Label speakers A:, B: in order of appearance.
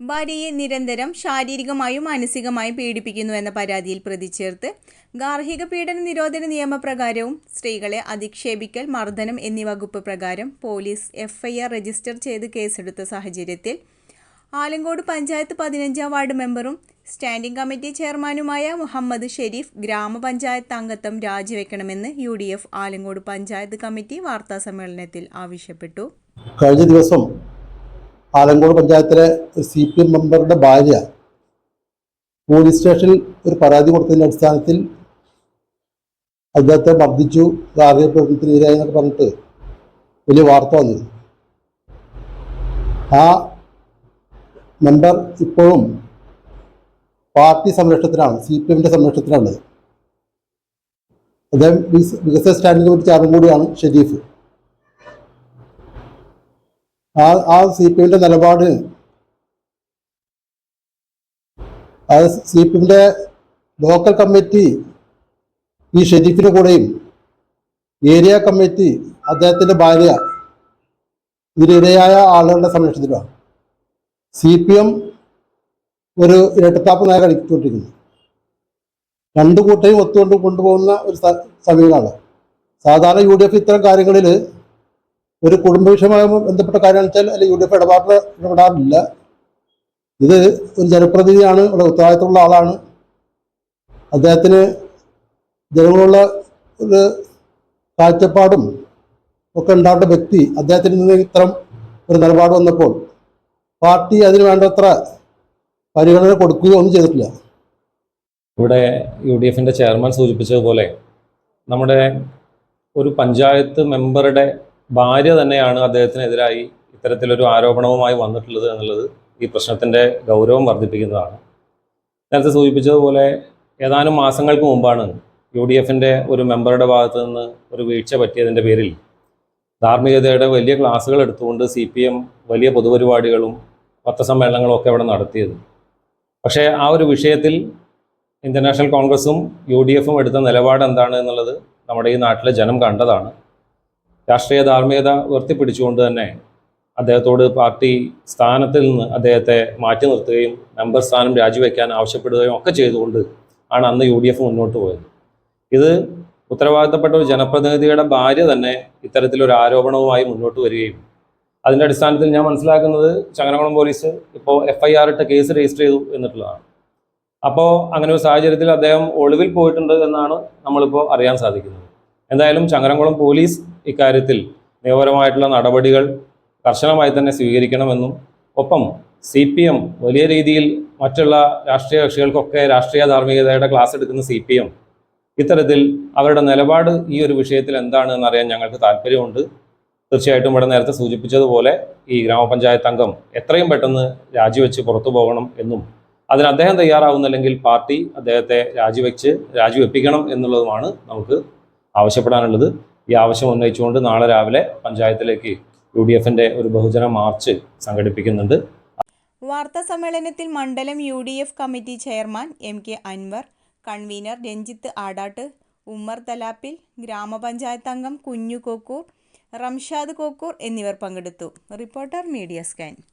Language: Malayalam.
A: ഭാര്യയെ നിരന്തരം ശാരീരികമായും മാനസികമായും പീഡിപ്പിക്കുന്നു എന്ന പരാതിയിൽ പ്രതിചേർത്ത് ഗാർഹിക പീഡന നിരോധന നിയമപ്രകാരവും സ്ത്രീകളെ അധിക്ഷേപിക്കൽ മർദ്ദനം എന്നീ വകുപ്പ് പ്രകാരം പോലീസ് എഫ്ഐആർ രജിസ്റ്റർ ചെയ്ത് കേസെടുത്ത സാഹചര്യത്തിൽ ആലങ്കോട് പഞ്ചായത്ത് പതിനഞ്ചാം വാർഡ് മെമ്പറും സ്റ്റാൻഡിംഗ് കമ്മിറ്റി ചെയർമാനുമായ മുഹമ്മദ് ഷെരീഫ് ഗ്രാമപഞ്ചായത്ത് അംഗത്വം രാജിവെക്കണമെന്ന് U D F Alankode panchayat committee വാർത്താസമ്മേളനത്തിൽ ആവശ്യപ്പെട്ടു.
B: കഴിഞ്ഞ ദിവസം ആലങ്കോട് പഞ്ചായത്തിലെ സി പി എം മെമ്പറുടെ ഭാര്യ പോലീസ് സ്റ്റേഷനിൽ ഒരു പരാതി കൊടുത്തതിന്റെ അടിസ്ഥാനത്തിൽ അദ്ദേഹത്തെ മർദ്ദിച്ചു. ഗാർഹിക പീഡനത്തിന് ഇരയായി എന്നൊക്കെ പറഞ്ഞിട്ട് വലിയ വാർത്ത വന്നു ആ മെമ്പർ ഇപ്പോഴും പാർട്ടി സംരക്ഷണത്തിലാണ് സി പി എമ്മിന്റെ സംരക്ഷണത്തിലാണ് അദ്ദേഹം വികസ- വികസന സ്റ്റാൻഡിംഗ് കമ്മിറ്റി ചെയർമാൻ കൂടിയാണ് ഷെരീഫ്. ആ ആ സി പി എമ്മിന്റെ നിലപാട്. അത് സി പി എമ്മിന്റെ ലോക്കൽ കമ്മിറ്റി ഈ ഷെരീഫിന്റെ കൂടെയും ഏരിയ കമ്മിറ്റി അദ്ദേഹത്തിന്റെ ഭാര്യ ഇതിനിരയായ ആളുകളുടെ സംരക്ഷണത്തിലാണ്. സി പി എം ഒരു ഇരട്ടത്താപ്പ് നയ കളിച്ചുകൊണ്ടിരിക്കുന്നു രണ്ടു കൂട്ടയും ഒത്തുകൊണ്ട് കൊണ്ടുപോകുന്ന ഒരു സമയമാണ് സാധാരണ യു ഡി എഫ് ഇത്തരം കാര്യങ്ങളിൽ ഒരു കുടുംബ വിഷയമായി ബന്ധപ്പെട്ട കാര്യം വെച്ചാൽ അല്ലെങ്കിൽ യു ഡി എഫ് ഇടപാടിൽ ഇടപെടാറില്ല. ഇത് ഒരു ജനപ്രതിനിധിയാണ് ഇവിടെ ഉത്തരവാദിത്തമുള്ള ആളാണ്. അദ്ദേഹത്തിന് ജനങ്ങളുള്ള ഒരു കാഴ്ചപ്പാടും ഒക്കെ ഉണ്ടാവേണ്ട വ്യക്തി അദ്ദേഹത്തിന് നിന്ന് ഇത്തരം ഒരു നിലപാട് വന്നപ്പോൾ പാർട്ടി അതിന് വേണ്ടത്ര പരിഗണന കൊടുക്കുകയോ ഒന്നും ചെയ്തിട്ടില്ല.
C: ഇവിടെ യു ഡി എഫിന്റെ ചെയർമാൻ സൂചിപ്പിച്ചതുപോലെ നമ്മുടെ ഒരു പഞ്ചായത്ത് മെമ്പറുടെ ഭാര്യ തന്നെയാണ് അദ്ദേഹത്തിനെതിരായി ഇത്തരത്തിലൊരു ആരോപണവുമായി വന്നിട്ടുള്ളത് എന്നുള്ളത് ഈ പ്രശ്നത്തിന്റെ ഗൗരവം വർദ്ധിപ്പിക്കുന്നതാണ്. നേരത്തെ സൂചിപ്പിച്ചതുപോലെ ഏതാനും മാസങ്ങൾക്ക് മുമ്പാണ് യു ഡി എഫിന്റെ ഒരു മെമ്പറുടെ ഭാഗത്ത് നിന്ന് ഒരു വീഴ്ച പറ്റിയതിന്റെ പേരിൽ ധാർമ്മികതയുടെ വലിയ ക്ലാസ്സുകൾ എടുത്തുകൊണ്ട് സി പി എം വലിയ പൊതുപരിപാടികളും പത്രസമ്മേളനങ്ങളും ഒക്കെ അവിടെ നടത്തിയത്. പക്ഷേ ആ ഒരു വിഷയത്തിൽ ഇന്ത്യൻ നാഷണൽ കോൺഗ്രസും യു ഡി എഫും എടുത്ത നിലപാട് എന്താണ് എന്നുള്ളത് നമ്മുടെ ഈ നാട്ടിലെ ജനം കണ്ടതാണ്. രാഷ്ട്രീയ ധാർമ്മികത ഉയർത്തിപ്പിടിച്ചുകൊണ്ട് തന്നെ അദ്ദേഹത്തോട് പാർട്ടി സ്ഥാനത്തിൽ നിന്ന് അദ്ദേഹത്തെ മാറ്റി നിർത്തുകയും മെമ്പർ സ്ഥാനം രാജിവെക്കാൻ ആവശ്യപ്പെടുകയും ഒക്കെ ചെയ്തുകൊണ്ട് ആണ് അന്ന് യു ഡി എഫ് മുന്നോട്ട് പോയത്. ഇത് ഉത്തരവാദിത്തപ്പെട്ട ഒരു ജനപ്രതിനിധിയുടെ ഭാര്യ തന്നെ ഇത്തരത്തിലൊരു ആരോപണവുമായി മുന്നോട്ട് വരികയും അതിന്റെ അടിസ്ഥാനത്തിൽ ഞാൻ മനസ്സിലാക്കുന്നത് ചങ്ങനകുളം പോലീസ് ഇപ്പോൾ എഫ് ഐ ആർ ഇട്ട കേസ് രജിസ്റ്റർ ചെയ്തു എന്നിട്ടുള്ളതാണ്. അപ്പോൾ അങ്ങനെ ഒരു സാഹചര്യത്തിൽ അദ്ദേഹം ഒളിവിൽ പോയിട്ടുണ്ട് എന്നാണ് നമ്മളിപ്പോൾ അറിയാൻ സാധിക്കുന്നത്. എന്തായാലും ചങ്ങരംകുളം പോലീസ് ഇക്കാര്യത്തിൽ നിയമപരമായിട്ടുള്ള നടപടികൾ കർശനമായി തന്നെ സ്വീകരിക്കണമെന്നും ഒപ്പം സി പി എം വലിയ രീതിയിൽ മറ്റുള്ള രാഷ്ട്രീയ കക്ഷികൾക്കൊക്കെ രാഷ്ട്രീയ ധാർമ്മികതയുടെ ക്ലാസ് എടുക്കുന്ന സി പി എം ഇത്തരത്തിൽ അവരുടെ നിലപാട് ഈ ഒരു വിഷയത്തിൽ എന്താണ് എന്നറിയാൻ ഞങ്ങൾക്ക് താല്പര്യമുണ്ട്. തീർച്ചയായിട്ടും ഇവിടെ നേരത്തെ സൂചിപ്പിച്ചതുപോലെ ഈ ഗ്രാമപഞ്ചായത്ത് അംഗം എത്രയും പെട്ടെന്ന് രാജിവെച്ച് പുറത്തു പോകണം എന്നും അതിന് അദ്ദേഹം തയ്യാറാവുന്നില്ലെങ്കിൽ പാർട്ടി അദ്ദേഹത്തെ രാജിവെച്ച് രാജിവെപ്പിക്കണം എന്നുള്ളതുമാണ് നമുക്ക് ആവശ്യപ്പെടാനുള്ളത്. ഈ ആവശ്യം ഉന്നയിച്ചുകൊണ്ട് നാളെ രാവിലെ പഞ്ചായത്തിലേക്ക് യു ഡി എഫിന്റെ ഒരു ബഹുജന മാർച്ച് സംഘടിപ്പിക്കുന്നുണ്ട്.
A: വാർത്താ സമ്മേളനത്തിൽ മണ്ഡലം U D F committee chairman M K Anwar convener Ranjith Adat Ummer Thalappil ഗ്രാമപഞ്ചായത്ത് അംഗം കുഞ്ഞു കോക്കൂർ റംഷാദ് കോക്കൂർ എന്നിവർ പങ്കെടുത്തു. Reporter media scan.